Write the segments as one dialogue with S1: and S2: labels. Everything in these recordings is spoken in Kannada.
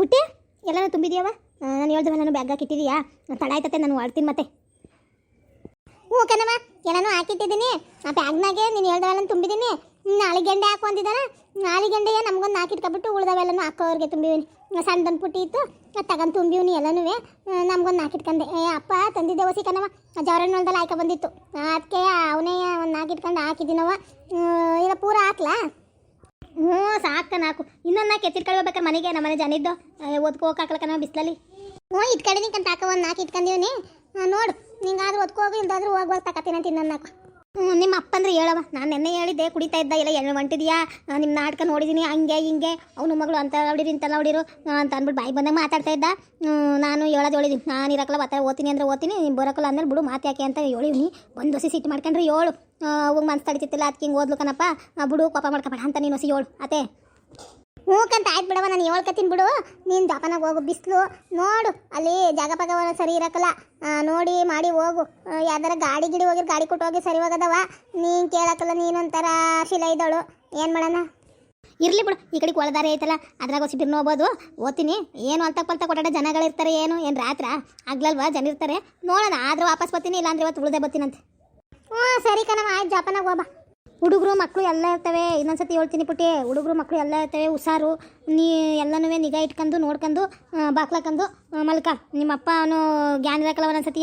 S1: ಪುಟ್ಟಿ, ಎಲ್ಲನೂ ತುಂಬಿದ್ಯಾವ? ನಾನು ಹೇಳ್ದವ ನಾನು ಬ್ಯಾಗ್ ಹಾಕಿಟ್ಟಿದೀಯಾ? ತಡ ಆಯ್ತತೆ, ನಾನು ಮಾಡ್ತೀನಿ ಮತ್ತೆ. ಹ್ಞೂ ಕಣವ ಎಲ್ಲನೂ ಹಾಕಿಟ್ಟಿದ್ದೀನಿ. ಆ ಬ್ಯಾಗ್ನಾಗೆ ನೀನು ಹೇಳ್ದವೆಲ್ಲ ತುಂಬಿದ್ದೀನಿ. ನಾಳೆ ಗೆಂಡೆ ಹಾಕು ಅಂದಿದ್ದಾರ ನಾಳೆ ಗೆಂಡೆಗೆ ನಮಗೊಂದು ಹಾಕಿಟ್ಕೊಬಿಟ್ಟು ಉಳ್ದವೆಲ್ಲನೂ ಹಾಕೋವ್ರಿಗೆ ತುಂಬಿವಿನಿ. ಸಣ್ಣದೊಂದು ಪುಟ್ಟಿ ಇತ್ತು, ಅದು ತಗೊಂಡು ತುಂಬಿವಿನಿ ಎಲ್ಲನೂ ನಮಗೊಂದು ಹಾಕಿಟ್ಕೊಂಡೆ ಅಪ್ಪ, ತಂದಿದ್ದೆ ಹೊಸಿ ಕಣವ ಜವರಣ್ಣದಲ್ಲಿ ಹಾಕೋ ಬಂದಿತ್ತು. ಅದಕ್ಕೆ ಅವನೇ ಒಂದು ಹಾಕಿಟ್ಕೊಂಡು ಹಾಕಿದ್ದೀನವ ಇಲ್ಲ ಹ್ಞೂ ಸಾಕ ನಾಲ್ಕು. ಇನ್ನೊಂದು ನಾಲ್ಕು ಎತ್ತಿಟ್ಕೊಳ್ಬೇಕಾರೆ ಮನೆಗೆ ನಮ್ಮ ಮನೆ ಜನ ಇದ್ದು ಓದ್ಕೋ ಹೋಗಾಕ್ಲಕ್ಕ ನಾವು ಬಿಸ್ಲಲ್ಲಿ. ಹ್ಞೂ ಇಟ್ಕಡೆ ನಿಂಕಂತ ಹಾಕ ಒಂದು ನಾಲ್ಕು ಇಟ್ಕೊಂಡಿವ್ನಿ ನೋಡು ನಿಂಗಾದ್ರೂ ಓದ್ಕೋ ಹೋಗಿ ಇಲ್ದಾದ್ರೂ ಹೋಗುವಾಗ ತಕತೀನಿ ಅಂತ ಇನ್ನೊಂದು ನಾಲ್ಕು. ಹ್ಞೂ ನಿಮ್ಮ ಅಪ್ಪ ಅಂದ್ರೆ ಹೇಳವ ನಾನು ನೆನ್ನೆ ಹೇಳಿದ್ದೆ ಕುಡಿತಾ ಇದ್ದ ಇಲ್ಲ ಎಣ್ಣೆ ಹೊಂಟಿದ್ಯಾ? ನಿಮ್ಮ ನಾಟಕ ನೋಡಿದ್ದೀನಿ ಹಂಗೆ ಹಿಂಗೆ. ಅವನು ಮಗಳು ಅಂತ ನೋಡಿರಿ ಇಂತ ನೋಡಿರು. ಅಂತ ಅಂದ್ಬಿಟ್ಟು ಬಾಯಿ ಬಂದಾಗ ಮಾತಾಡ್ತಾ ಇದ್ದ. ನಾನು ಹೇಳೋದು ಹೇಳಿದ್ದೀನಿ ನಾನು ಇರಕ್ಕಲ್ಲ ಬತ್ತ ಓದ್ತೀನಿ ಅಂದ್ರೆ ಓದ್ತೀನಿ ನೀನು ಬರೋಕಲ್ಲ ಅಂದ್ರೆ ಬಿಡು ಮಾತು ಯಾಕೆ ಅಂತ ಹೇಳಿವ್ನಿ ಒಂದು ಹೊಸಿ ಸಿಟ್ಟು ಮಾಡ್ಕೊಂಡ್ರೆ ಏಳು. ಹೋಗಿ ಮನ್ಸು ತಡಿತಿತ್ತಿಲ್ಲ ಅದಕ್ಕೆ ಹಿಂಗೆ ಓದ್ಲು ಕಣಪ್ಪ. ಬಿಡು ಕೋಪ ಮಾಡ್ಕೊಬೇಡ ಅಂತ ನೀನು ಹೊಸಿ ಏಳು. ಅದೇ ಹ್ಞೂ ಕಂತ ಆಯ್ತು ಬಿಡವ ನಾನು ಹೇಳ್ಕತ್ತೀನಿ ಬಿಡು. ನೀನು ಜಪಾನಾಗ ಹೋಗು, ಬಿಸಿಲು. ನೋಡು, ಅಲ್ಲಿ ಜಾಗ ಪಾಗ ಸರಿ ಇರಕ್ಕಲ್ಲ ನೋಡಿ, ಮಾಡಿ ಹೋಗು. ಯಾವ್ದಾರ ಗಾಡಿ ಗಿಡಿ ಹೋಗಿ ಗಾಡಿ ಕೊಟ್ಟು ಹೋಗಿ ಸರಿ ಹೋಗದವ. ನೀನು ಕೇಳಕ್ಕಲ್ಲ ನೀನೊಂಥರ ಶಿಲ ಇದ್ದವಳು ಏನು ಮಾಡೋಣ? ಇರಲಿ ಬಿಡು, ಈ ಕಡೆ ಕೊಳದಾರ ಐತಲ್ಲ, ಅದ್ರಾಗ ನೋಬೋದು ಹೋಗ್ಬೋದು ಓದ್ತೀನಿ. ಏನು ಅಲ್ತ ಪಲ್ತ ಕೊಟ್ಟಾಡ ಜನಗಳಿರ್ತಾರೆ, ಏನು? ಏನು ರಾತ್ರ? ಆಗ್ಲಲ್ವಾ? ಜನ ಇರ್ತಾರೆ. ನೋಡೋಣ, ಆದರೂ ವಾಪಸ್ ಬರ್ತೀನಿ, ಇಲ್ಲಾಂದ್ರೆ ಇವತ್ತು ಉಳ್ದೆ ಬರ್ತೀನಂತೆ. ಹ್ಞೂ ಸರಿ ಕಣವ ಆಯ್ತು, ಜಪಾನಾಗ ಹೋಗ್ಬಾ. ಹುಡುಗರು ಮಕ್ಕಳು ಎಲ್ಲ ಇರ್ತವೆ. ಇನ್ನೊಂದ್ಸತಿ ಹೇಳ್ತೀನಿ ಪುಟ್ಟಿ, ಹುಡುಗರು ಮಕ್ಕಳು ಎಲ್ಲ ಇರ್ತವೆ. ಹುಷಾರು, ನೀ ಎಲ್ಲನೂ ನಿಗಾ ಇಟ್ಕೊಂಡು, ನೋಡ್ಕೊಂಡು ಬಾಕ್ಲಾಕಂದು ಮಲ್ಕ. ನಿಮ್ಮ ಅಪ್ಪ ಅವನು ಗ್ಯಾನ್ ಇರಕ್ಕಲ್ಲ ಒಂದೊಂದ್ಸತಿ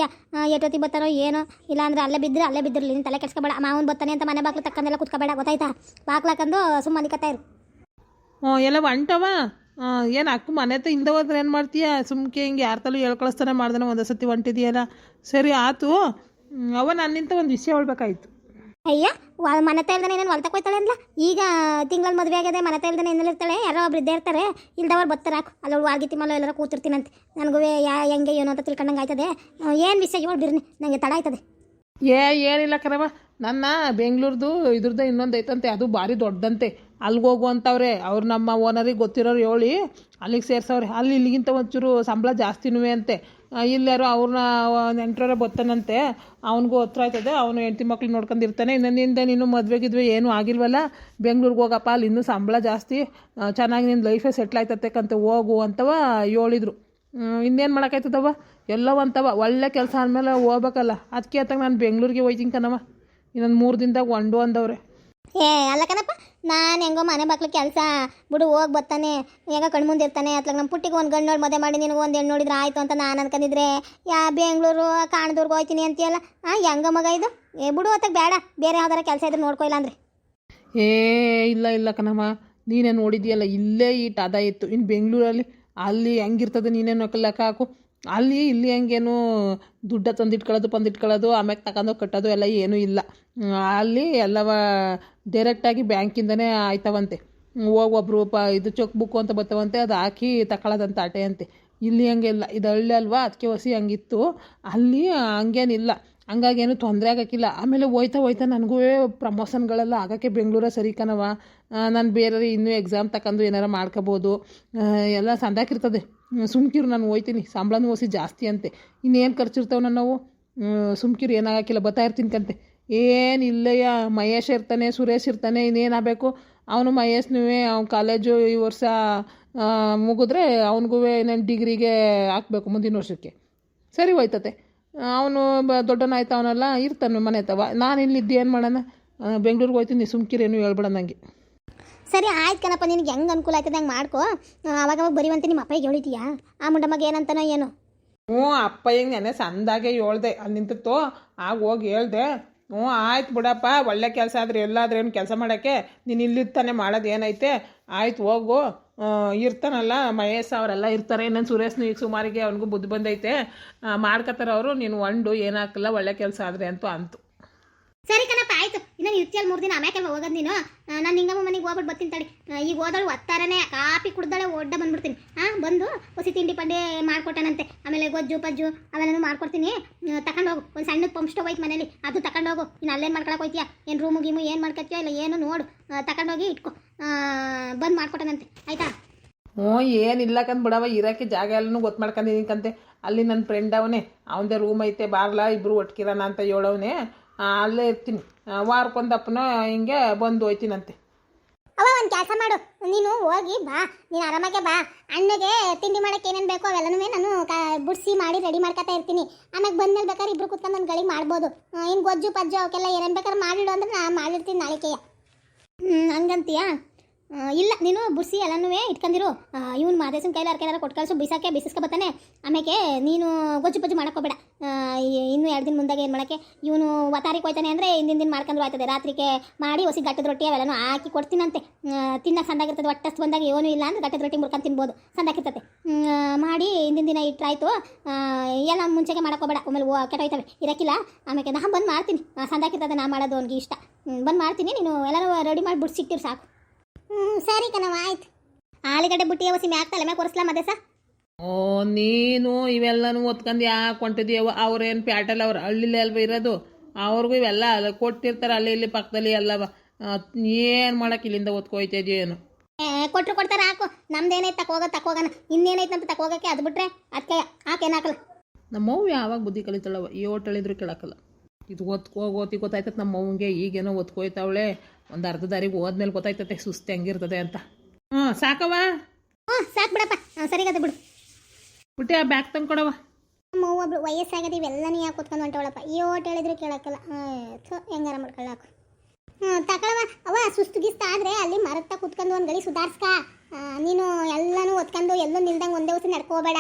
S1: ಎಷ್ಟೊತ್ತಿಗೆ ಬರ್ತಾರೋ ಏನೋ? ಇಲ್ಲಾಂದ್ರೆ ಅಲ್ಲೇ ಬಿದ್ದರೆ ಅಲ್ಲೇ ಬಿದ್ದಿರಲಿ, ನೀನು ತಲೆ ಕೆಡ್ಸ್ಕೊಬೇಡ. ಮಾವನ್ ಬರ್ತಾನೆ ಅಂತ ಮನೆ ಬಾಕ್ಲು ತಕ್ಕಂದೆಲ್ಲ ಕುತ್ಕೋಬೇಡ, ಗೊತ್ತಾಯ್ತಾ? ಬಾಕ್ಲಾಕಂದು ಸುಮ್ಮನೆ ಕತ್ತಾ ಇರು.
S2: ಹ್ಞೂ, ಎಲ್ಲ ಹೊಂಟವ ಏನು ಅಕ್ಕ ಮನೆ ಹತ್ರ ಹಿಂದೆ ಹೋದ್ರೆ ಏನು ಮಾಡ್ತೀಯ? ಸುಮ್ಕೆ ಹಿಂಗೆ ಯಾರ ತಲೂ ಹೇಳ್ಕೊಳಿಸ್ತಾನೆ ಮಾಡ್ದಾನೆ ಒಂದೊಂದ್ಸತಿ ಸರಿ, ಆತು. ಅವ ನನ್ನಿಂತ ಒಂದು ವಿಷಯ ಹೇಳ್ಬೇಕಾಯ್ತು.
S1: ಅಯ್ಯ ಮನೆ ಇಲ್ದಾನೆ ಏನೇನು ಹೊಲ್ತಕ್ಕೆ ಹೋಯ್ತಾಳೆ ಅಂದ್ಲ ಈಗ ತಿಂಗಳಲ್ಲಿ ಮದುವೆ ಆಗಿದೆ ಮನೆ ಇಲ್ದಾನೆ ಏನಲ್ಲಿ ಇರ್ತಾಳೆ, ಯಾರೋ ಒಬ್ರು ಇದ್ದೇ ಇರ್ತಾರೆ, ಇಲ್ದವ್ರು ಬರ್ತಾರೆ ಹಾಕು. ಅಲ್ಲಿ ವಾಲ್ಗಿತಿ ಮಲ್ಲ ಎಲ್ಲರೂ ಕೂತಿರ್ತೀನಂತೆ. ನನಗೂ ಯಾ, ಹೆಂಗೆ ಏನು ಅಂತ ತಿಳ್ಕೊಂಡಂಗೆ ಆಯ್ತದೆ. ಏನು ವಿಷಯ ಹೇಳಿ ಬಿರ್ನಿ? ನನಗೆ ತಡ ಆಯ್ತದೆ.
S2: ಏ, ಏನಿಲ್ಲ ಕರವ ನನ್ನ ಬೆಂಗಳೂರ್ದು, ಇದ್ರದ್ದು ಇನ್ನೊಂದು ಐತಂತೆ, ಅದು ಭಾರಿ ದೊಡ್ಡದಂತೆ ಅಲ್ಲಿಗೆ ಹೋಗು ಅಂತವ್ರೆ ಅವ್ರು ನಮ್ಮ ಓನರಿಗೆ ಗೊತ್ತಿರೋರು ಹೇಳಿ, ಅಲ್ಲಿಗೆ ಸೇರ್ಸವ್ರೆ. ಅಲ್ಲಿ ಇಲ್ಲಿಗಿಂತ ಒಂಚೂರು ಸಂಬಳ ಜಾಸ್ತಿನೂ ಅಂತೆ. ಇಲ್ಲಾರು ಅವ್ರನ್ನ ನೆಂಟ್ರವರೇ ಬತ್ತಾನಂತೆ ಅವ್ನಿಗೂ ಹತ್ರ ಆಯ್ತದೆ. ಅವನು ಹೆಂಡತಿ ಮಕ್ಳು ನೋಡ್ಕೊಂಡಿರ್ತಾನೆ ಇನ್ನೊಂದಿಂದ ನೀನು ಮದುವೆ ಗಿದ್ವೆ ಏನೂ ಆಗಿಲ್ವಲ್ಲ? ಬೆಂಗ್ಳೂರಿಗೆ ಹೋಗಪ್ಪ, ಅಲ್ಲಿ ಇನ್ನೂ ಸಂಬಳ ಜಾಸ್ತಿ. ಚೆನ್ನಾಗಿ ನಿನ್ನ ಲೈಫೇ ಸೆಟ್ಲ್ ಆಯ್ತತೆಕಂತ ಹೋಗು ಅಂತವ ಹೇಳಿದ್ರು ಇನ್ನೇನು ಮಾಡೋಕ್ಕಾಯ್ತದವ ಎಲ್ಲ ಅಂತವ. ಒಳ್ಳೆ ಕೆಲಸ ಅಂದಮೇಲೆ ಹೋಗ್ಬೇಕಲ್ಲ. ಅದಕ್ಕೆ ಅತ್ತಾಗ ನಾನು ಬೆಂಗ್ಳೂರಿಗೆ ಹೋಯ್ತೀನಿ ಕಣವ ಇನ್ನೊಂದು ಮೂರು ದಿನದಾಗ ಒಂಡು ಅಂದವ್ರೆ.
S1: ಏ, ಅಲ್ಲ ಕಣಪ್ಪ ನಾನು ಹೆಂಗೋ ಮನೆ ಮಕ್ಳು ಕೆಲಸ. ಬಿಡು, ಹೋಗಿ ಬರ್ತಾನೆ. ಹೆಂಗ ಕಣ್ಮುಂದೆ ಇರ್ತಾನೆ? ಅತ್ಲಾಗ ನಮ್ಮ ಪುಟ್ಟಿಗೆ ಒಂದು ಗಂಡು ನೋಡಿ ಮದುವೆ ಮಾಡಿ ನಿನಗೆ ಒಂದು ಹೆಣ್ಣು ನೋಡಿದ್ರೆ ಆಯ್ತು ಅಂತ ನಾನು ಅನ್ಕೊಂಡಿದ್ರೆ ಯಾ ಬೆಂಗಳೂರು ಕಾಣದೂರ್ಗೆ ಹೋಯ್ತೀನಿ ಅಂತೀಯಲ್ಲ? ಹಾಂ ಹೆಂಗ ಮಗ ಇದು? ಏ, ಬಿಡು ಅತ್ತಾಗ ಬೇಡ. ಬೇರೆ ಯಾವ್ದಾರ ಕೆಲಸ ಇದ್ರೆ ನೋಡ್ಕೊಯಿಲ್ಲ ಅಂದ್ರೆ.
S2: ಏ, ಇಲ್ಲ ಇಲ್ಲ ಕಣಮ್ಮ. ನೀನೇ ನೋಡಿದ್ಯಲ್ಲ, ಇಲ್ಲೇ ಈ ಅದ ಇತ್ತು. ಇನ್ನು ಬೆಂಗಳೂರಲ್ಲಿ ಅಲ್ಲಿ ಹೆಂಗಿರ್ತದೆ ನೀನೇನು ಲೆಕ್ಕ ಹಾಕು. ಅಲ್ಲಿ ಇಲ್ಲಿ ಹೆಂಗೇನು ದುಡ್ಡ ತಂದಿಟ್ಕೊಳ್ಳೋದು ಬಂದಿಟ್ಕೊಳ್ಳೋದು ಆಮೇಲೆ ತಗೊಂಡು ಕಟ್ಟೋದು ಎಲ್ಲ ಏನೂ ಇಲ್ಲ. ಅಲ್ಲಿ ಎಲ್ಲವ ಡೈರೆಕ್ಟಾಗಿ ಬ್ಯಾಂಕಿಂದನೇ ಆಯ್ತವಂತೆ. ಹೋಗಿ ಒಬ್ಬರು ಪ ಇದು ಚೆಕ್ ಬುಕ್ಕು ಅಂತ ಬರ್ತಾವಂತೆ, ಅದು ಹಾಕಿ ತಗೊಳ್ಳೋದಂತ ಆಟೆ ಅಂತೆ. ಇಲ್ಲಿ ಇಲ್ಲ. ಇದು ಹಳ್ಳಿ ಅಲ್ವಾ? ಅದಕ್ಕೆ ಹೊಸಿ ಹಂಗಿತ್ತು. ಅಲ್ಲಿ ಹಂಗೇನಿಲ್ಲ. ಹಂಗಾಗಿ ಏನು ತೊಂದರೆ ಆಗೋಕ್ಕಿಲ್ಲ. ಆಮೇಲೆ ಹೋಯ್ತಾ ಹೋಯ್ತಾ ನನಗೂ ಪ್ರಮೋಷನ್ಗಳೆಲ್ಲ ಆಗೋಕ್ಕೆ ಬೆಂಗಳೂರ ಸರಿ ಕಣವ ನಾನು ಬೇರೆ ಇನ್ನೂ ಎಕ್ಸಾಮ್ ತಗೊಂಡು ಏನಾರು ಮಾಡ್ಕೋಬೋದು. ಎಲ್ಲ ಸಂದಾಕಿರ್ತದೆ ಸುಮ್ಕಿರು ನಾನು ಹೋಯ್ತೀನಿ. ಸಂಬಳನೂ ಓಸಿ ಜಾಸ್ತಿ ಅಂತೆ. ಇನ್ನೇನು ಖರ್ಚಿರ್ತಾವೆ ನಾವು? ಸುಮ್ಕಿರು ಏನಾಗಕ್ಕಿಲ್ಲ ಬರ್ತಾ ಇರ್ತೀನಿ ಕಂತೆ. ಏನಿಲ್ಲಯ್ಯ ಮಹೇಶ್ ಇರ್ತಾನೆ, ಸುರೇಶ್ ಇರ್ತಾನೆ ಇನ್ನೇನಾಗಬೇಕು ಅವನು ಮಹೇಶ್ನೂ ಅವ್ನು ಕಾಲೇಜು ಈ ವರ್ಷ ಮುಗಿದ್ರೆ ಅವನಿಗೂ ಇನ್ನೇನು ಡಿಗ್ರಿಗೆ ಹಾಕಬೇಕು ಮುಂದಿನ ವರ್ಷಕ್ಕೆ. ಸರಿ ಹೋಯ್ತತೆ. ಅವನು ಬ ದೊಡ್ಡನಾಯ್ತವನಲ್ಲ ಇರ್ತಾನೆ ಮನೆ ತವ ನಾನು ಇಲ್ಲಿದ್ದು ಏನು ಮಾಡೋಣ? ಬೆಂಗ್ಳೂರಿಗೆ ಹೋಯ್ತೀನಿ ಸುಮ್ಕಿರೇನು ಹೇಳ್ಬೇಡ ನನಗೆ
S1: ಸರಿ ಆಯ್ತು ಕಣಪ್ಪ, ನಿನಗೆ ಹೆಂಗೆ ಅನುಕೂಲ ಆಯ್ತದೆ ಹಂಗೆ ಮಾಡ್ಕೊ. ಅವಾಗವಾಗ ಅವಾಗ ಬರಿ ಬರೀವಂತೆ ನಿಮ್ಮ ಅಪ್ಪಗೆ ಹೇಳಿದೀಯಾ? ಆ ಮುಂಡ ಮಗ ಏನಂತಾನೋ ಏನು.
S2: ಹ್ಞೂ ಅಪ್ಪ ಹಿಂಗೆ ನೆನೆ ಸಂದಾಗೆ ಹೇಳ್ದೆ. ಅಲ್ಲಿ ನಿಂತಿತ್ತು. ಆಗ ಹೋಗಿ ಹೇಳ್ದೆ. ಹ್ಞೂ, ಆಯ್ತು ಬಿಡಪ್ಪ. ಒಳ್ಳೆ ಕೆಲಸ ಆದರೆ ಎಲ್ಲಾದ್ರೂ ಏನು ಕೆಲಸ ಮಾಡೋಕ್ಕೆ ನೀನು ಇಲ್ಲಿರ್ತಾನೆ ಮಾಡೋದು ಏನೈತೆ? ಆಯ್ತು ಹೋಗು. ಇರ್ತಾನಲ್ಲ, ಮಹೇಶ್ ಅವರೆಲ್ಲ ಇರ್ತಾರೆ. ಇನ್ನೊಂದು ಸುರೇಶ್ನು ಈಗ ಸುಮಾರಿಗೆ ಅವನಿಗೂ ಬುದ್ಧಿ ಬಂದೈತೆ. ಮಾಡ್ಕೋತಾರೆ ಅವರು. ನೀನು ಒಂಡು ಏನಾಗಲ್ಲ ಒಳ್ಳೆ ಕೆಲಸ ಆದರೆ ಅಂತೂ ಅಂತು.
S1: ಸರಿ ಕಣಪ್ಪ, ಆಯ್ತು. ಇನ್ನು ಇರ್ತಿಯಲ್ಲಿ ಮೂರು ದಿನ ಆಮ್ಯಾಕೆ ಹೋಗೋದು ನೀನು? ನಾನು ನಿಂಗಮ್ಮ ಮನೆಗೆ ಹೋಗ್ಬಿಟ್ಟು ಬರ್ತೀನಿ ತಡಿ. ಈಗ ಹೋದಳು ಒತ್ತಾರನೇ, ಕಾಪಿ ಕುಡ್ದಳೆ ಒಡ್ಡ ಬಂದ್ಬಿಡ್ತೀನಿ. ಹಾಂ ಬಂದು ಹೊಸಿ ತಿಂಡಿ ಪಂಡೆ ಮಾಡ್ಕೊಟ್ಟನಂತೆ. ಆಮೇಲೆ ಗೊಜ್ಜು, ಪಜ್ಜು ಅವೆಲ್ಲನೂ ಮಾಡ್ಕೊಡ್ತೀನಿ. ಹೋಗು. ಒಂದು ಸಣ್ಣ ಪಂಪ್ ಸ್ಟೋವ್ ಐತೆ ಮನೇಲಿ. ಅದು ತಗೊಂಡೋಗು ಇನ್ನು ಅಲ್ಲೇನು ಮಾಡ್ಕೊಳಕ್ಕೆ ಹೋಯ್ತೀಯ? ಏನು ರೂಮು ಗೀಮು ಏನು ಮಾಡ್ಕೊತೀಯೋ ಇಲ್ಲ, ಏನು ನೋಡು. ತಗೊಂಡೋಗಿ ಇಟ್ಕೊ. ಬಂದು ಮಾಡ್ಕೊಟ್ಟನಂತೆ. ಆಯ್ತಾ?
S2: ಹ್ಞೂ ಏನಿಲ್ಲ ಕಂದ್ ಬಿಡವ. ಇರೋಕ್ಕೆ ಜಾಗ ಎಲ್ಲನೂ ಗೊತ್ತು ಮಾಡ್ಕೊಂಡಿದ್ದೀನಿ ಕಂತೆ. ಅಲ್ಲಿ ನನ್ನ ಫ್ರೆಂಡ್ ಅವನೇ. ಅವನದೇ ರೂಮ್ ಐತೆ, ಬಾರ್ಲ ಇಬ್ಬರು ಒಟ್ಕಿರೋಣ ಅಂತ ಹೇಳವನೇ. ಅಲ್ಲೇ ಇರ್ತೀನಿ. ವಾರಕ್ಕೊಂದಪ್ಪನ ಹಿಂಗೆ ಬಂದು ಹೋಯ್ತೀನಂತೆ.
S1: ಅವ ಒಂದು ಕೆಲಸ ಮಾಡು. ನೀನು ಹೋಗಿ ಬಾ. ನೀನು ಆರಾಮಾಗೆ ಬಾ. ಅಣ್ಣಗೆ ತಿಂಡಿ ಮಾಡಕ್ಕೆ ಏನೇನು ಬೇಕೋ ಅವೆಲ್ಲನೂ ನಾನು ಕ- ಬುಡ್ಸಿ ಮಾಡಿ ರೆಡಿ ಮಾಡ್ಕೊತಾ ಇರ್ತೀನಿ. ಆಮೇಲೆ ಬಂದ್ಮೇಲೆ ಬೇಕಾದ್ರೆ ಇಬ್ರು ಕುತ್ಕೊಂಡು ನನ್ನ ಗಳಿಗೆ ಮಾಡ್ಬೋದು. ಇನ್ನು ಗೊಜ್ಜು, ಪಜ್ಜು ಅವಕ್ಕೆಲ್ಲ ಏನೇನು ಬೇಕಾದ್ರೆ ಮಾಡಿಡು ಅಂದ್ರೆ ನಾನು ಮಾಡಿರ್ತೀನಿ ನಾಳೆಕೆಯ. ಹ್ಞೂ ಹಂಗಂತೀಯಾ? ಇಲ್ಲ ನೀನು ಬುರ್ಸಿ ಎಲ್ಲನೂ ಇಟ್ಕೊಂಡಿರು ಇವನು ಮಾದೇಶನ ಕೈಲಿ ಕೈಲಾರ ಕೊಟ್ಟು ಕಳಿಸು ಬಿಸಾಕೆ ಬಿಸಿಸ್ಕೊ ಬರ್ತಾನೆ. ಆಮೇಲೆ ನೀನು ಗೊಜ್ಜು ಪಜ್ಜು ಮಾಡೋಕ್ಕೋಬೇಡ ಇನ್ನು ಎರಡು ದಿನ ಮುಂದಾಗೆ ಏನು ಮಾಡೋಕ್ಕೆ? ಇವನು ವತಾರಿಗೆ ಹೋಯ್ತಾನೆ ಅಂದರೆ ಹಿಂದಿನ ದಿನ ಮಾಡ್ಕೊಂಡು ಹೋಯ್ತದೆ ರಾತ್ರಿಗೆ ಮಾಡಿ ಹೊಸಿ ಗಟ್ಟದ ರೊಟ್ಟಿ ಅವೆಲ್ಲನೂ ಹಾಕಿ ಕೊಡ್ತೀನಂತೆ. ತಿನ್ನಕ್ಕೆ ಸಂದಾಗಿರ್ತದೆ ಒಟ್ಟಷ್ಟು ಬಂದಾಗ ಏನೂ ಇಲ್ಲ ಅಂದ್ರೆ ಗಟ್ಟದ ರೊಟ್ಟಿ ಮುರ್ಕೊಂಡು ತಿನ್ಬೋದು. ಸಂದಾಗಿರ್ತದೆ. ಹ್ಮ್, ಮಾಡಿ ಹಿಂದಿನ ದಿನ ಇಟ್ರಾಯ್ತು. ಎಲ್ಲ ಮುಂಚೆಗೆ ಮಾಡಕ್ಕೋಬೇಡ ಆಮೇಲೆ ಕೆಟ್ಟೋಯ್ತವೆ ಇರಕ್ಕಿಲ್ಲ ಆಮೇಲೆ ನಾನು ಬಂದು ಮಾಡ್ತೀನಿ. ಸಂದಾಕಿರ್ತದೆ ನಾ ಮಾಡೋದು ಅವ್ನಿಗೆ ಇಷ್ಟ. ಬಂದು ಮಾಡ್ತೀನಿ. ನೀನು ಎಲ್ಲರೂ ರೆಡಿ ಮಾಡಿ ಬಿಡ್ಸಿಟ್ಟಿರು ಸಾಕು. ಹ್ಞೂ ಸರಿ ಕಣವ ಆಯ್ತು. ಆಲಿಗಡ್ಡೆ ಬುಟ್ಟಿ ಹೊಸಿ ಮ್ಯಾಕ್ ತಲೆ ಮ್ಯಾಗ ಕೊರಿಸ್ಲಾ ಸಾ
S2: ಓ ನೀನು ಇವೆಲ್ಲನೂ ಒತ್ಕೊಂಡು ಯಾಕೆ ಹೊಂಟಿದ್ಯವ ಅವ್ರೇನು ಪ್ಯಾಟಲ್ ಅವ್ರು ಹಳ್ಳಿಲಿ ಅಲ್ವ ಇರೋದು? ಅವ್ರಿಗೂ ಇವೆಲ್ಲ ಅಲ್ಲ ಕೊಟ್ಟಿರ್ತಾರೆ ಅಲ್ಲಿ ಇಲ್ಲಿ ಪಕ್ಕದಲ್ಲಿ ಎಲ್ಲವ. ಏನು ಮಾಡಕ್ಕೆ ಇಲ್ಲಿಂದ ಒತ್ಕೊಯ್ತಾ ಏನು.
S1: ಕೊಟ್ರು ಕೊಡ್ತಾರೆ ಹಾಕು. ನಮ್ದೇನೈತೆ ತಕೋಗ ತಕೋಗನ ಇನ್ನೇನೈತೆ ಅಂತ ತಕೋಗಕ್ಕೆ ಅದು ಬಿಟ್ರೆ ಅದಕ್ಕೆ ಹಾಕೇನಾಕಲ್ಲ
S2: ನಮ್ಮವ್ವ ಯಾವಾಗ ಬುದ್ಧಿ ಕಲಿತಾಳವ ಏಟ್ ಹೇಳಿದ್ರು ಕೇಳಕ್ಕಲ್ಲ. ಇದು ಒತ್ಕೋ ಓತಿ ಗೊತ್ತಾಯ್ತದೆ ನಮ್ಮ ಅವ್ವಂಗೆ ಈಗೇನೋ ಒತ್ಕೊಯ್ತಾವಳೆ. ಒಂದು ಅರ್ಧ ದಾರಿಗೆ ಹೋದ್ಮೇಲೆ ಗೊತ್ತಾಯ್ತತೆ ಸುಸ್ತಿ ಹೆಂಗಿರ್ತದೆ ಅಂತ. ಹ್ಞೂ ಸಾಕವ
S1: ಹ್ಞೂ ಸಾಕು ಬಿಡಪ್ಪ. ಸರಿಗದ ಬಿಡು.
S2: ಬಿಟ್ಟೆ ಆ ಬ್ಯಾಗ್ ತಂದು ಕೊಡವ
S1: ನಮ್ಮ ಅವ್ವ ವಯಸ್ಸಾಗದ ಇವೆಲ್ಲನೂ ಯಾಕೆ ಕೂತ್ಕೊಂಡು ಹೊಂಟವಳಪ್ಪ? ಏಟ್ ಹೇಳಿದ್ರು ಕೇಳಕ್ಕಲ್ಲ. ಥು ಹೆಂಗಾರ ಮಾಡ್ಕೊಳ್ಳಾಕು ಹ್ಞೂ ತಗೊಳವ ಅವ ಸುಸ್ತು ಗಿಸ್ತ ಆದರೆ ಅಲ್ಲಿ ಮರತ್ತ ಕೂತ್ಕೊಂಡು ಒಂದು ಗಳಿ ಸುಧಾರ್ಸ್ಕ. ನೀನು ಎಲ್ಲನೂ ಒತ್ಕೊಂಡು ಎಲ್ಲೂ ನಿಲ್ದಂಗೆ ಒಂದೇ ಹೊಸ ನಡ್ಕೋಬೇಡ.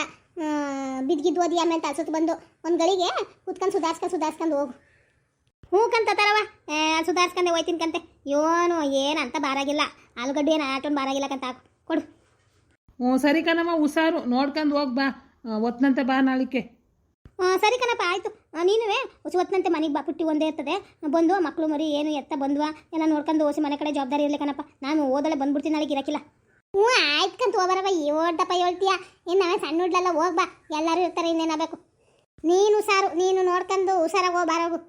S1: ಬಿದ್ಗಿದ್ದು ಓದಿ ಆಮೇಲೆ ತಲ್ಸುತ್ತ ಬಂದು ಒಂದು ಗಳಿಗೆ ಕೂತ್ಕೊಂಡು ಸುಧಾರಿಸ್ಕೊಂಡು ಸುಧಾರಿಸ್ಕೊಂಡು ಹೋಗು. ಹ್ಞೂ ಕಂತ ತರವ? ಸುಧಾರಿಸ್ಕಂದೆ ಹೋಯ್ತೀನಿ ಕಂತೆ ಯೋನು ಏನಂತ ಬಾರಾಗಿಲ್ಲ. ಆಲೂಗಡ್ಡೆ ಏನು ಆಟೋನ್ ಬಾರಾಗಿಲ್ಲ ಕಂತ ಹಾಕು. ಕೊಡು.
S2: ಹ್ಞೂ ಸರಿ ಕಣಮ್ಮ ಹುಷಾರು. ನೋಡ್ಕೊಂಡು ಹೋಗಿ ಬಾ. ಒತ್ತಂತೆ ಬಾ ನಾಳಿಕೆ.
S1: ಸರಿ ಕಣಪ್ಪ ಆಯಿತು. ನೀನುವೇ? ಹೊತ್ನಂತೆ ಮನೆಗೆ ಬಾ. ಪುಟ್ಟಿ ಒಂದೇ ಇರ್ತದೆ. ಬಂದು ಮಕ್ಕಳು ಮರಿ ಏನು ಎತ್ತ ಬಂದ್ವ? ಎಲ್ಲ ನೋಡ್ಕೊಂಡು ಓಸಿ ಮನೆ ಕಡೆ ಜವಾಬ್ದಾರಿ ಇರಲಿ ಕಣಪ್ಪ. ನಾನು ಓದಲೆ ಬಂದ್ಬಿಡ್ತೀನಿ ನಾಳೆಗೆ ಇರಕ್ಕಿಲ್ಲ ಹ್ಞೂ ಆಯ್ತು ಕಂತ ಹೋಗ್ಬರವ ಏಟಪ್ಪ ಹೇಳ್ತೀಯ. ಇನ್ನು ನಾವೇ ಸಣ್ಣ ಹುಡ್ಲೆಲ್ಲ ಹೋಗ್ಬಾ ಎಲ್ಲರೂ ಇರ್ತಾರೆ ಇನ್ನೇನಾಗಬೇಕು ನೀನು ಹುಷಾರು ನೀನು ನೋಡ್ಕೊಂಡು ಹುಷಾರಾಗಿ ಹೋಗಿ ಬಾರೋಗು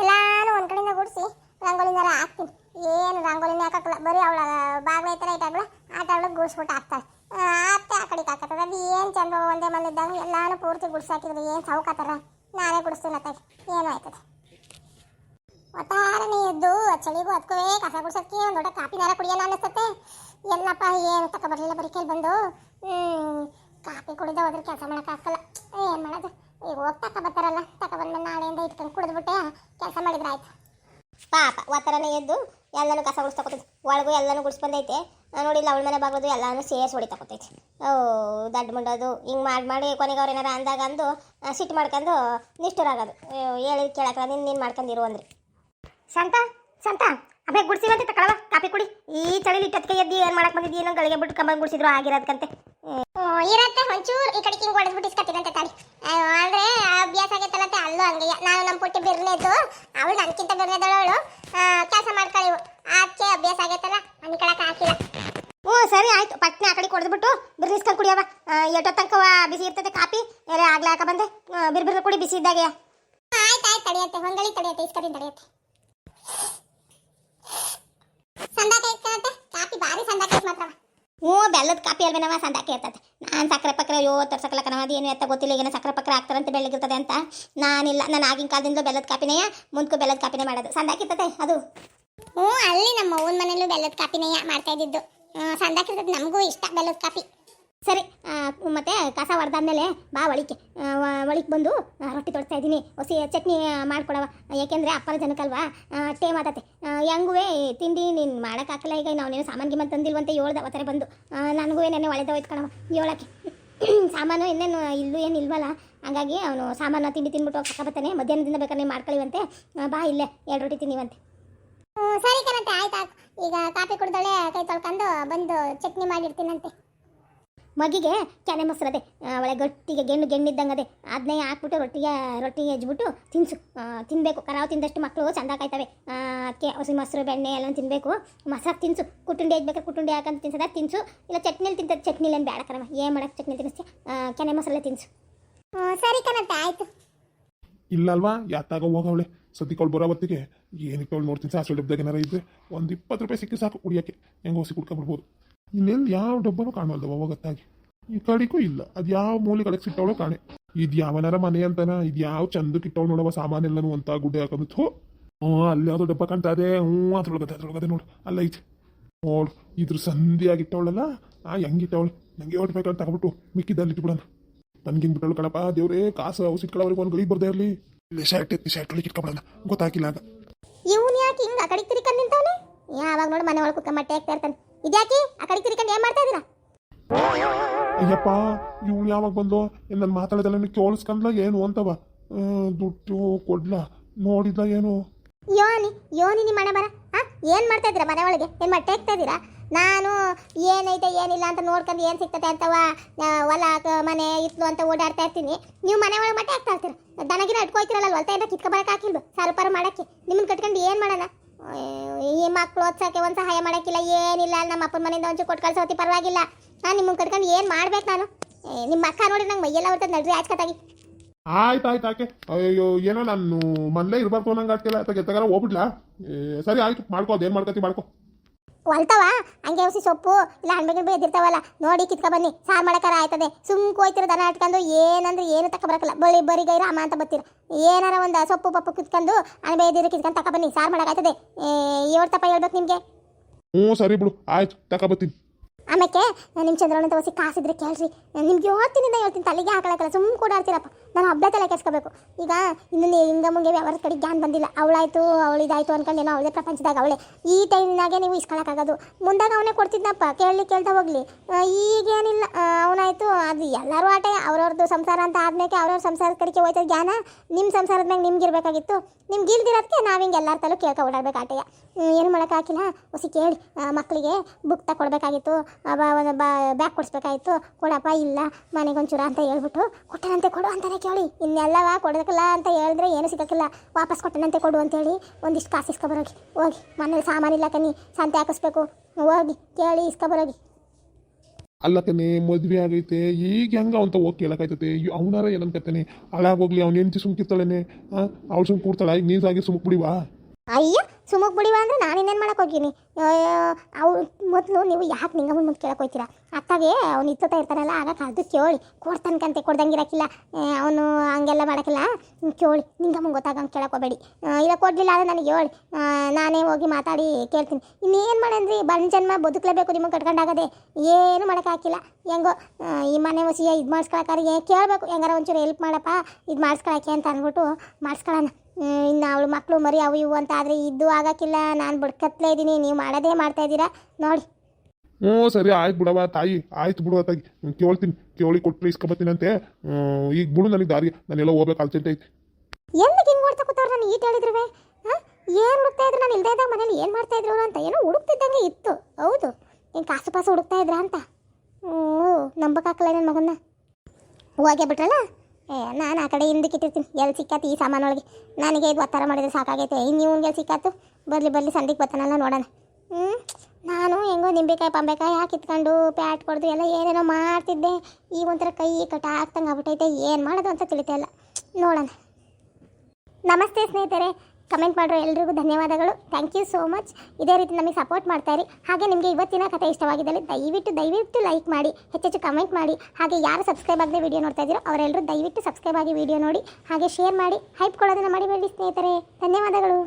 S1: ಎಲ್ಲಾನು ಒಂದು ಕಡೆಯಿಂದ ಗುಡಿಸಿ ರಂಗೋಲಿನಾರ ಹಾಕ್ತೀನಿ. ಏನು ರಂಗೋಲಿನ ಹಾಕಲ್ಲ ಬರೀ ಅವಳ ಬಾಗ್ಲ ಥರ ಇಟ್ಟಾಗ್ಲ ಆಟ ಅವಳಿಗೆ ಗುಡಿಸ್ಬಿಟ್ಟು ಹಾಕ್ತಾಳೆ. ಅತ್ತೆ ಆ ಕಡೆ ಹಾಕತ್ತದ ಏನು ಚಂದ ಒಂದೇ ಮನೆ ಎಲ್ಲಾನು ಪೂರ್ತಿ ಗುಡಿಸಿ ಹಾಕಿದ್ರೆ. ಏನು ಸೌಕತ್ತಾರ ನಾನೇ ಗುಡಿಸ್ತೀನಿ ಅತ್ತಾಗ. ಏನು ಆಯ್ತದೆ. ಒಟ್ಟಾರೆ ಎದ್ದು ಚಳಿಗೂ ಅದಕ್ಕೂ ಕಸ ಗುಡ್ಸಕ್ಕೆ ಒಂದು ದೊಡ್ಡ ಕಾಪಿ ನಾರ ಕುಡಿಯೋಣ ಅನ್ನಿಸ್ತತೆ. ಎಲ್ಲಪ್ಪ, ಏನು ತಕ ಬರಲಿಲ್ಲ ಬರೀ ಕೇಳಿ ಬಂದು ಕಾಫಿ ಕುಡಿದ ಹೋದ್ರೆ ಕೆಲಸ ಮಾಡೋಕ್ಕಾಗಲ್ಲ. ಏನು ಮಾಡೋದು? ಈಗ ಹೋಗಿ ತಕ ಬರ್ತಾರಲ್ಲ, ತಕ ಬಂದ ನಾಳೆಯಿಂದ ಇಟ್ಕೊಂಡು ಕುಡಿದ್ಬಿಟ್ಟೆ ಕೆಲಸ ಮಾಡಿದ್ರೆ ಆಯ್ತು. ಪಾಪ ಒತ್ತರನೇ ಎದ್ದು ಎಲ್ಲನೂ ಕಸ ಗುಡಿಸ್ತಕೊತೈತಿ ಒಳಗೂ ಎಲ್ಲನೂ ಗುಡಿಸ್ಬಂದೈತೆ ನೋಡಿಲ್ಲ, ಅವಳ ಮನೆ ಬಾಗೋದು ಎಲ್ಲಾನು ಸೇರಿಸಿ ಹೊಡಿತಕೊತೈತಿ ಓ, ದಡ್ಡ ಮುಂಡೋದು. ಹಿಂಗೆ ಮಾಡಿ ಮಾಡಿ ಕೊನೆಗೆ ಅವ್ರು ಏನಾರ ಅಂದಾಗ ಅಂದು ಸಿಟ್ಟು ಮಾಡ್ಕೊಂಡು ನಿಷ್ಠರಾಗೋದು. ಹೇಳಿ ಕೇಳಕ್ಕೆ ನೀನು ನೀನು ಮಾಡ್ಕೊಂಡಿರು ಅಂದ್ರಿ. ಸಂತ ಸಂತ ಅಭಯ ಗುಡ್ಸಿವಂತೆ ತಕೊಳವ ಕಾಫಿ ಕುಡಿ. ಈ ಚಳಿಲಿ ಇಟ್ಟತ್ಕೆ ಎದ್ದು ಏನು ಮಾಡಕ್ಕೆ ಬಂದಿದ್ದೀನೋ ಗಳಿಗೆ ಬಿಟ್ಟು ಕಂಬ ಗುಡಿಸಿದ್ರು ಆಗಿರೋದಕ್ಕಂತೆ ಇರತ್ತೆ ಒಂಚೂರು. ಈ ಕಡೆ ಹಿಂಗೆ ಹೊಡೆದ್ಬಿಟ್ಟು ಇಸ್ಕತ್ತಿರಂತೆ ತಾಳಿ ಅಂದ್ರೆ ಅಭ್ಯಾಸ ಆಗೈತಲ್ಲಂತೆ ಅಲ್ಲೂ ಹಂಗೆ. ನಾನು ನಮ್ಮ ಪುಟ್ಟಿ ಬಿರ್ನೆದ್ದು ಅವಳು ನನಗಿಂತ ಬಿರ್ನೆದಳು ಕೆಲಸ ಮಾಡ್ಕೊಳ್ಳಿವು ಅದಕ್ಕೆ ಅಭ್ಯಾಸ ಆಗೈತಲ್ಲ ಅನ್ಕೊಳಕ್ ಹಾಕಿಲ್ಲ. ಓ ಸರಿ ಆಯ್ತು. ಪಟ್ನೆ ಆ ಕಡೆ ಕೊಡ್ದ್ಬಿಟ್ಟು ಬಿರ್ನಿಸ್ಕೊಂಡು ಕುಡಿಯವ ಎಷ್ಟೋ ತನಕ ಬಿಸಿ ಇರ್ತದೆ ಕಾಪಿ. ಬೇರೆ ಆಗ್ಲೇ ಹಾಕ ಬಂದೆ. ಬಿರ್ ಬಿರ್ ಕುಡಿ ಬಿಸಿ ಇದ್ದಾಗೆ. ಆಯ್ತು ಆಯ್ತು ತಡೆಯತ್ತೆ. ಹೊಂಗಳಿ ತಡೆಯತ್ತೆ ಇಸ್ಕತೀನಿ ತಡೆಯತ್ತೆ. ಸಂದಾಕ ಇಟ್ಕೊಳತ್ತೆ ಕಾಪಿ ಬಾರಿ ಸಂದಾಕ ಮಾತ್ರ ಹ್ಞೂ, ಬೆಲ್ಲದ ಕಾಪಿ ಅಲ್ವೇನವ ಸಂದಾಕ ಇರ್ತದೆ ನಾನು ಸಕ್ಕರೆ ಪಕ್ಕರೆ ಅಯ್ಯೋ ತರ್ಸಕ್ಕಲ್ಲ ಕಣವ ಏನು ಎತ್ತ ಗೊತ್ತಿಲ್ಲ, ಈಗಿನ ಸಕ್ಕರೆ ಪಕ್ಕರೆ ಆಗ್ತಾರಂತ ಬೆಳಗಿರ್ತದೆ ಅಂತ. ನಾನಿಲ್ಲ, ನಾನು ಆಗಿನ ಕಾಲದಿಂದ ಬೆಲ್ಲದ ಕಾಪಿನೆಯ ಮುಂದ್ಕು ಬೆಲ್ಲದ ಕಾಪಿನೇ ಮಾಡೋದು. ಸಂದಾಕಿರ್ತದೆ, ಅದು. ಹ್ಞೂ, ಅಲ್ಲಿ ನಮ್ಮ ಅವ್ವನ ಮನೇಲೂ ಬೆಲ್ಲದ ಕಾಪಿನೇ ಮಾಡ್ತಾ ಇದ್ದಿದ್ದು. ಸಂದಾಕಿರ್ತದೆ, ನಮಗೂ ಇಷ್ಟ ಬೆಲ್ಲದ ಕಾಪಿ ಸರಿ ಮತ್ತೆ ಕಸ ಹೊಡೆದಾದ್ಮೇಲೆ ಬಾ ಒಳಿಕೆ ಒಳಿಕೆ ಬಂದು ರೊಟ್ಟಿ ತೊಡ್ತಾ ಇದ್ದೀನಿ. ಹೊಸಿ ಚಟ್ನಿ ಮಾಡ್ಕೊಡವ. ಯಾಕೆಂದ್ರೆ ಅಪ್ಪನ ಜನಕ್ಕಲ್ವಾ? ಟೇ ಮಾತತೆ. ಹೆಂಗುವೆ ತಿಂಡಿ ನೀನು ಮಾಡೋಕ್ಕಾಗಲ್ಲ ಈಗ ನಾವೇನು ಸಾಮಾನು ಗಿಮಾನು ತಂದಿಲ್ವಂತೆ ಹೇಳ್ದ ಅವತ್ತರ ಬಂದು. ನನಗೂ ನೆನ್ನೆ ಒಳೆದ ಹೋಯ್ತು ಹೇಳಕ್ಕೆ ಸಾಮಾನು ಇನ್ನೇನು ಇಲ್ಲೂ ಏನು ಇಲ್ವಲ್ಲ? ಹಾಗಾಗಿ ಅವನು ಸಾಮಾನು ತಿಂಡಿ ತಿನ್ಬಿಟ್ಟು ಕಸ ಬರ್ತಾನೆ. ಮಧ್ಯಾಹ್ನದಿಂದ ಬೇಕಾದ್ರೆ ನೀವು ಮಾಡ್ಕೊಳ್ಳಿವಂತೆ ಬಾ ಇಲ್ಲೇ ಎರಡು ರೊಟ್ಟಿ ತಿನ್ನಿವಂತೆ. ಸರಿ ಕಣತೆ ಆಯ್ತಾ ಈಗ ಕಾಫಿ ಕುಡ್ದಾಳೆ ಕೈ ತೊಳ್ಕೊಂಡು ಬಂದು ಚಟ್ನಿ ಮಾಡಿರ್ತೀನಂತೆ. ಮಗಿಗೆ ಕೆನೆ ಮೊಸರದೆ ಒಳ್ಳೆ ಗಟ್ಟಿಗೆ ಗೆಣ್ಣು ಗೆಣ್ಣಿದ್ದಂಗೆ ಅದನ್ನೇ ಹಾಕ್ಬಿಟ್ಟು ರೊಟ್ಟಿಗೆ ರೊಟ್ಟಿ ಹೆಜ್ಬಿಟ್ಟು ತಿನ್ಸು. ತಿನ್ನಬೇಕು ತಿನ್ಬೇಕು. ಕರಾವು ತಿಂದಷ್ಟು ಮಕ್ಕಳು ಚಂದ ಕಾಯ್ತವೆ ಅದಕ್ಕೆ ಹಸಿ ಮೊಸರು ಬೆಣ್ಣೆ ಎಲ್ಲ ತಿನ್ನಬೇಕು ಮೊಸರು ತಿನ್ಸು. ಕುಟುಂಡಿ ಹೆಜ್ಬೇಕಾದ್ರೆ ಕುಟುಂಡಿ ಹಾಕಂತ ತಿನ್ಸದ ತಿನ್ಸು. ಇಲ್ಲ ಚಟ್ನಿಲಿ ತಿಂತದ ಚಟ್ನಿಲಿ ಏನು ಬೇಡ ಕರಮ್ಮ ಏನು ಮಾಡೋಕ್ಕೆ ಚಟ್ನಿ ತಿನ್ನಿಸ್ತೀಯ? ಕೆನೆ ಮೊಸರಲ್ಲೇ ತಿನ್ಸು. ಸರಿ ಕಣತ್ತೆ ಆಯಿತು.
S3: ಇಲ್ಲಲ್ವಾ ಯಾತಾಗ ಹೋಗವಳೆ. ಸದ್ಯಕ್ಕೆ ಅವಳು ಬರೋ ಹೊತ್ತಿಗೆ ಏನಕ್ಕೆ ಅವಳು ನೋಡ್ತೀನಿ. ಸಾಸಿವೆ ಡಬ್ಬದಾಗ ಏನಾರ ಇದ್ದರೆ ಒಂದು ಇಪ್ಪತ್ತು ರೂಪಾಯಿ ಸಿಕ್ಕಿ ಸಾಕು ಕುಡಿಯೋಕ್ಕೆ. ಹೆಂಗೆ ಹೊಸಿ ಕುಡ್ಕೊಂಡ್ಬಿಡ್ಬೋದು ಇನ್ನೆಲ್ಲಿ ಯಾವ ಡಬ್ಬನೂ ಕಾಣವಲ್ದವ ಹೋಗತ್ತಾಗಿ ಈ ಕಡೆಗೂ ಇಲ್ಲ. ಅದು ಯಾವ ಮೂಲೆ ಕಡೆಗೆ ಸಿಟ್ಟವಳು ಕಾಣೆ. ಇದು ಯಾವನಾರ ಮನೆ ಅಂತಾನ? ಇದು ಯಾವ ಚಂದಕ್ಕೆ ಇಟ್ಟವಳು ನೋಡವ ಸಾಮಾನೆಲ್ಲನೂ ಅಂತ ಗುಡ್ಡೆ ಹಾಕೊಂಡು ಥೋ. ಹ್ಞೂ, ಅಲ್ಲಿ ಯಾವುದೋ ಡಬ್ಬ ಕಾಣ್ತಾ ಇದೆ. ಹ್ಞೂ, ಅದ್ರೊಳಗದೆ ಅದ್ರೊಳಗದೆ ನೋಡು. ಅಲ್ಲ ಐತೆ. ನೋಡು, ಇದ್ರ ಸಂಧಿಯಾಗಿಟ್ಟವಳಲ್ಲ. ಆ, ಹೆಂಗಿಟ್ಟವಳು? ನಂಗೆ ಹೊಟ್ಬೇಕಂತ ತಗೊಬಿಟ್ಟು ಮಿಕ್ಕಿದ್ದಲ್ಲಿ ಇಟ್ಬಿಡೋಣ ನನ್ಗೆ ಹಿಂಗೆ ಬಿಟ್ಟಳು ಕಣಪ್ಪ, ದೇವ್ರೇ, ಕಾಸು ಔಷಧಿಗಳವ್ರಿಗೆ ಒಂದು ಗಳಿ ಬರ್ದೇ ಇರಲಿ. ಇಲ್ಲಿ ಶರ್ಟ್ ಎತ್ತಿ, ಶರ್ಟ್ ಒಳಗೆ ಇಟ್ಕೊಬಿಡೋಣ. ಗೊತ್ತಾಗಿಲ್ಲ ಆಗ.
S1: ಇವನು ಯಾಕೆ ಹಿಂಗೆ ಆ ಯಾವಾಗ ನೋಡಿ ಮನೆ ಒಳಗೆ ಕುತ್ಕೊಂಡು ಮಟ್ಟೆ ಆಗ್ತಾ ಇರ್ತಾನೆ. ಇದ್ಯಾಕೆ? ಆ ಕಡೆ ತಿರ್ಕೊಂಡು ಏನ್ ಮಾಡ್ತಾ ಇದ್ದೀರಾ?
S3: ಅಯ್ಯಪ್ಪ ಇವಳು ಯಾವಾಗ ಬಂದು ನನ್ನ ಮಾತಾಡೋದೆಲ್ಲ ಕೇಳಿಸ್ಕೊಂಡ್ಲ ಏನು ಅಂತವ? ದುಡ್ಡು ಕೊಡ್ಲ? ನೋಡಿದ್ಲ ಏನು?
S1: ಯೋನಿ ಯೋನಿ ನಿಮ್ಮ ಮನೆ ಬರ. ಆ ಏನು ಮಾಡ್ತಾ ಇದ್ದೀರಾ ಮನೆ ಒಳಗೆ? ಏನು ಮಾಡಿ ಹಾಕ್ತಾ ಇದ್ದೀರಾ? ನಾನು ಏನೈತೆ ಏನಿಲ್ಲ ಅಂತ ನೋಡ್ಕೊಂಡು ಏನು ಸಿಗ್ತದೆ ಅಂತವ? ಹೊಲ ಮನೆ ಇತ್ಲು ಅಂತ ಓಡಾಡ್ತಾ ಇರ್ತೀನಿ. ನೀವು ಮನೆ ಒಳಗೆ ಮಟ್ಟೆ ಹಾಕ್ತಾ ಇರ್ತೀರ. ದನಗಿನ ಅಟ್ಕೋತಿರಲ್ಲ ಹೊಲ್ತಾ ಇದ್ದ ಕಿತ್ಕೊಬರಕ್ಕೆ ಹಾಕಿಲ್ದು ಸಾರು ಪಾರು ಮಾಡಕ್ಕೆ. ನಿಮ್ಮನ್ನ ಕಟ್ಕೊಂಡು ಏನು ಮಾಡೋಣ? ಈ ಮಕ್ಕಳು ಓದ್ಸೋಕ್ಕೆ ಒಂದು ಸಹಾಯ ಮಾಡೋಕ್ಕಿಲ್ಲ, ಏನಿಲ್ಲ. ನಮ್ಮ ಅಪ್ಪನ ಮನೆಯಿಂದ ಒಂಚೂರು ಕೊಟ್ಟು ಕಳ್ಸೋತಿ, ಪರವಾಗಿಲ್ಲ. ನಾನು ನಿಮ್ಮನ್ನು ಕರ್ಕೊಂಡು ಏನು ಮಾಡ್ಬೇಕು ನಾನು? ನಿಮ್ಮ ಅಕ್ಕ ನೋಡಿ ನಂಗೆ ಮೈಯೆಲ್ಲ ಬರ್ತದೆ ನಡ್ರಿ ಆಚ್ಕತ್ತಾಗಿ
S3: ಆಯ್ತು ಆಯ್ತು, ಆಕೆ. ಅಯ್ಯೋ ಏನೋ ನಾನು ಮನೇಲೇ ಇರ್ಬಾರ್ದು ನಂಗೆ ಆಗ್ತಿಲ್ಲ. ಅಥವಾ ತಗಾರ ಹೋಗ್ಬಿಡ್ಲಾ? ಸರಿ, ಆಯ್ತು. ಮಾಡ್ಕೋ, ಅದೇನು ಮಾಡ್ಕೋತಿ, ಮಾಡ್ಕೋ.
S1: ಹೊಲ್ತವ? ಹಂಗೆ ಔಸಿ ಸೊಪ್ಪು ಇಲ್ಲ ಹಣ್ಣು ಎದ್ದಿರ್ತಾವಲ್ಲ ನೋಡಿ ಕಿತ್ಕ ಬನ್ನಿ. ಸಾರು ಮಾಡಕಾರ ಆಯ್ತದೆ. ಸುಮ್ ಹೋಯ್ತಿರ ದನ ಇಟ್ಕೊಂಡು ಏನಂದ್ರೆ ಏನು ತಕ್ಕ ಬರಕಲ್ಲ. ಬಳಿ ಬರಿಗೈ ರಾಮ ಅಂತ ಬತ್ತಿರ ಏನಾರ ಒಂದು ಸೊಪ್ಪು ಪಪ್ಪು ಕಿತ್ಕೊಂಡು ಹಣ್ಣು ಎದ್ದಿರ ಕಿತ್ಕೊಂಡು ತಕ ಬನ್ನಿ. ಸಾರು ಮಾಡಕ್ಕಾಯ್ತದೆ ಏಳು ತಪ್ಪ ಹೇಳ್ಬೇಕು ನಿಮಗೆ?
S3: ಹ್ಞೂ ಸರಿ ಬಿಡು. ಆಯ್ತು ತಗೊಬತ್ತೀನಿ
S1: ಆಮೇಲೆ ನಿಮ್ಮ ಚಂದ್ರಣ್ಣ ಹೊಸಿ ಕಾಸಿದ್ರೆ ಕೇಳ್ರಿ. ನಿಮ್ಗೆ ಹೋಗ್ತೀನಿ ಹೇಳ್ತೀನಿ ತಲೆಗೆ ಹಾಕಾಕಲ್ಲ ಸುಮ್ ಕೂಡ ಕೂಡಾಡ್ತೀರಪ್ಪ. ನಾನು ಹಬ್ಬ ತಲೆ ಕೆಸ್ಕೋಬೇಕು ಈಗ ಇನ್ನೊಂದು ಹಿಂಗ ಮುಂಗೆ ವ್ಯವಹಾರದ ಕಡೆ ಜ್ಞಾನ ಬಂದಿಲ್ಲ. ಅವಳಾಯ್ತು ಅವಳಿದಾಯ್ತು ಅನ್ಕೊಂಡು ಏನೋ ಅವಳೇ ಪ್ರಪಂಚದಾಗ ಅವಳೆ. ಈ ಟೈಮ್ನಾಗೆ ನೀವು ಇಸ್ಕೊಳಕ್ಕಾಗೋದು. ಮುಂದಾಗ ಅವನೇ ಕೊಡ್ತಿದ್ನಪ್ಪ. ಕೇಳಲಿ, ಕೇಳ್ತಾ ಹೋಗ್ಲಿ. ಈಗೇನಿಲ್ಲ. ಅವನಾಯಿತು. ಅದು ಎಲ್ಲರೂ ಆಟ. ಅವ್ರವ್ರದ್ದು ಸಂಸಾರ ಅಂತ ಆದ್ಮೇಲೆ ಅವ್ರವ್ರ ಸಂಸಾರದ ಕಡೆಗೆ ಹೋಯ್ತದ ಜ್ಞಾನ. ನಿಮ್ಮ ಸಂಸಾರದ ಮ್ಯಾಗ ನಿಮ್ಗೆ ಇರಬೇಕಾಗಿತ್ತು. ನಿಮ್ಗೆ ಇಲ್ದಿರೋದಕ್ಕೆ ನಾವು ಹಿಂಗೆ ಎಲ್ಲರ ತಲೂ ಕೇಳ್ಕೊ ಓಡಾಡ್ಬೇಕು ಆಟೆಯ. ಏನು ಮಾಡೋಕ್ಕಾಗಿಲ್ಲ ಹೊಸಿ ಕೇಳಿ. ಮಕ್ಕಳಿಗೆ ಬುಕ್ ತಗೊಡ್ಬೇಕಾಗಿತ್ತು ಬ್ಯಾಗ್ ಕೊಡಿಸ್ಬೇಕಾಗಿತ್ತು. ಕೊಡಪ್ಪ, ಇಲ್ಲ. ಮನೆಗೊಂಚೂರ ಅಂತ ಹೇಳ್ಬಿಟ್ಟು ಕೊಟ್ಟನಂತೆ, ಕೊಡು ಅಂತಾನೆ ಕೇಳಿ ಇನ್ನೆಲ್ಲವ ಕೊಡೋದಕ್ಕಿಲ್ಲ ಅಂತ ಹೇಳಿದ್ರೆ ಏನು ಸಿಗೋಕ್ಕಿಲ್ಲ. ವಾಪಸ್ ಕೊಟ್ಟನಂತೆ ಕೊಡು ಅಂತೇಳಿ ಒಂದಿಷ್ಟು ಕಾಸು ಇಸ್ಕೊಬರೋಗಿ ಹೋಗಿ. ಮನೇಲಿ ಸಾಮಾನಿಲ್ಲ ಕನಿ ಸಂತೆ ಹಾಕಿಸ್ಬೇಕು. ಹೋಗಿ ಕೇಳಿ ಇಸ್ಕೊಬರೋಗಿ
S3: ಅಲ್ಲ ಕಣೆ ಮದ್ವೆ ಆಗೈತೆ ಈಗ ಹೆಂಗ ಅವಂತ ಹೋಗಿ ಕೇಳಕ್ಕಾಯ್ತತೆ ಅವನಾರ ಏನನ್ಕತ್ತಾನೆ ಹಾಳಾಗೋಗ್ಲಿ ಅವ್ನ ಹೆಂಡತಿ ಸುಮ್ಕಿರ್ತಾಳೇನೆ. ಅವಳು ಸುಮ್ ಕೂಡ್ತಾಳ ಈಗ ನೀಸಾಗಿ ಸುಮ್ಕ್ ಬಿಡಿವಾ
S1: ಅಯ್ಯ ಸುಮುಕ್ ಬಿಡಿವ ಅಂದ್ರೆ ನಾನು ಇನ್ನೇನು ಮಾಡಕ್ಕೆ ಹೋಗಿನಿ ಅವ್ರು ಮೊದಲು ನೀವು ಯಾಕೆ ನಿಂಗಮ್ಮನ ಮುಂದೆ ಕೇಳಕ್ಕೆ ಹೋಗ್ತೀರಾ ಅತ್ತಾಗೆ ಅವ್ನು ಇತ್ತೋತಾ ಇರ್ತಾನಲ್ಲ, ಆಗ ಕರೆದು ಕೇಳಿ. ಕೊಡ್ತಾನಕಂತೆ ಕೊಡ್ದಂಗಿರಕ್ಕಿಲ್ಲ ಅವನು ಹಂಗೆಲ್ಲ ಮಾಡೋಕ್ಕಿಲ್ಲ ಕೇಳಿ. ನಿಂಗಮ್ಮಂಗೆ ಗೊತ್ತಾಗಂಗೆ ಕೇಳಕ್ಕೆ ಹೋಗಬೇಡಿ. ಇಲ್ಲ, ಕೊಡಲಿಲ್ಲ ಅಂದ್ರೆ ನನಗೆ ಹೇಳಿ. ನಾನೇ ಹೋಗಿ ಮಾತಾಡಿ ಕೇಳ್ತೀನಿ. ಇನ್ನೇನು ಮಾಡಂದ್ರಿ? ಬಣ್ಣ ಜನ್ಮ ಬದುಕಲೇಬೇಕು ನಿಮಗೆ ಕಟ್ಕೊಂಡಾಗದೆ. ಏನು ಮಾಡೋಕ್ಕಾಗಿಲ್ಲ ಹೆಂಗೋ ಈ ಮನೆ ಹೊಸಿಯ ಇದು ಮಾಡಿಸ್ಕೊಳಕ್ಕಾರೆ ಕೇಳಬೇಕು. ಹೆಂಗಾರ ಒಂಚೂರು ಹೆಲ್ಪ್ ಮಾಡಪ್ಪ. ಇದು ಮಾಡಿಸ್ಕೊಳಕ್ಕೆ ಅಂತ ಅಂದ್ಬಿಟ್ಟು ಮಾಡಿಸ್ಕೊಳ್ಳೋಣ ಇನ್ನು ಅವಳು ಮಕ್ಕಳು ಮರಿ ಅವು ಇವು ಅಂತ ಆದರೆ ಇದ್ದು ಆಗೋಕ್ಕಿಲ್ಲ. ನಾನು ಬಡ್ಕತ್ಲೇ ಇದ್ದೀನಿ ನೀವು ಮಾಡೋದೇ ಮಾಡ್ತಾ ಇದ್ದೀರಾ? ನೋಡಿ.
S3: ಹ್ಞೂ ಸರಿ ಆಯ್ತು ಬಿಡವ ತಾಯಿ. ಆಯ್ತು ಬಿಡುವ ತಾಯಿ. ಕೇಳ್ತೀನಿ. ಕೇಳಿ ಕೊಟ್ಟು ಇಸ್ಕೊಬತ್ತೀನಂತೆ ಈಗ ಬಿಡು ನನಗೆ ದಾರಿ ನಾನೆಲ್ಲ ಹೋಗ್ಬೇಕು ಅರ್ಜೆಂಟ್ ಐತಿ
S1: ಎಲ್ಲಿಗೆ ಹಿಂಗೆ ಮಾಡ್ತಾ ಕೂತವ್ರು ನಾನು ಈಟ್ ಹೇಳಿದ್ರುವೆ? ಹಾಂ? ಏನು ಹುಡುಕ್ತಾ ಇದ್ರು? ನಾನು ಇಲ್ಲದೇ ಇದ್ದಾಗ ಮನೇಲಿ ಏನು ಮಾಡ್ತಾ ಇದ್ರು ಅಂತ? ಏನೋ ಹುಡುಕ್ತಿದ್ದಂಗೆ ಇತ್ತು. ಹೌದು. ಏನು ಕಾಸು ಪಾಸು ಹುಡುಕ್ತಾ ಇದ್ರ ಅಂತ? ಹ್ಞೂ ನಂಬಕ್ಕಾಗಲ್ಲ ನನ್ನ ಮಗನ್ನ. ಹೋಗೇ ಬಿಟ್ರಲ್ಲ? ಏ, ನಾನು ಆ ಕಡೆ ಹಿಂದಕ್ಕೆ ಇಟ್ಟಿರ್ತೀನಿ. ಎಲ್ಲಿ ಸಿಕ್ಕಾತು ಈ ಸಾಮಾನೊಳಗೆ? ನನಗೆ ಇದು ಒತ್ತಾರ ಮಾಡಿದ್ರೆ ಸಾಕಾಗೈತೆ. ಇನ್ನು ಇವ್ನಿಗೆ ಸಿಕ್ಕಾತು? ಬರಲಿ ಬರಲಿ, ಸಂದಿಗೆ ಬರ್ತಾನಲ್ಲ ನೋಡೋಣ. ಹ್ಞೂ ನಾನು ಹೆಂಗೋ ನಿಂಬೆಕಾಯಿ, ಪಂಬೆಕಾಯಿ ಹಾಕಿತ್ಕೊಂಡು ಪ್ಯಾಟ್ ಕೊಡ್ದು ಎಲ್ಲ ಏನೇನೋ ಮಾಡ್ತಿದ್ದೆ. ಈ ಒಂಥರ ಕೈ ಕಟ್ಟ ಆಗ್ತಂಗೆ ಆಗ್ಬಿಟ್ಟೈತೆ. ಏನು ಮಾಡೋದು ಅಂತ ತಿಳಿತಾ ಇಲ್ಲ. ನೋಡೋಣ. ನಮಸ್ತೆ ಸ್ನೇಹಿತರೆ. ಕಮೆಂಟ್ ಮಾಡಿರೋ ಎಲ್ರಿಗೂ ಧನ್ಯವಾದಗಳು. ಥ್ಯಾಂಕ್ ಯು ಸೋ ಮಚ್ ಇದೇ ರೀತಿ ನಮಗೆ ಸಪೋರ್ಟ್ ಮಾಡ್ತಾಯಿರಿ ಹಾಗೆ ನಿಮಗೆ ಇವತ್ತಿನ ಕಥೆ ಇಷ್ಟವಾಗಿದ್ದಲ್ಲಿ ದಯವಿಟ್ಟು ದಯವಿಟ್ಟು ಲೈಕ್ ಮಾಡಿ ಹೆಚ್ಚೆಚ್ಚು ಕಮೆಂಟ್ ಮಾಡಿ. ಹಾಗೆ ಯಾರು ಸಬ್ಸ್ಕ್ರೈಬ್ ಆಗದೆ ವಿಡಿಯೋ ನೋಡ್ತಾ ಇದ್ದೀರೋ ಅವರೆಲ್ಲರೂ ದಯವಿಟ್ಟು ಸಬ್ಸ್ಕ್ರೈಬ್ ಆಗಿ ವಿಡಿಯೋ ನೋಡಿ. ಹಾಗೆ ಶೇರ್ ಮಾಡಿ ಹೈಪ್ ಕೊಡೋದನ್ನು ಮಾಡಿಬೇಡಿ ಸ್ನೇಹಿತರೆ. ಧನ್ಯವಾದಗಳು.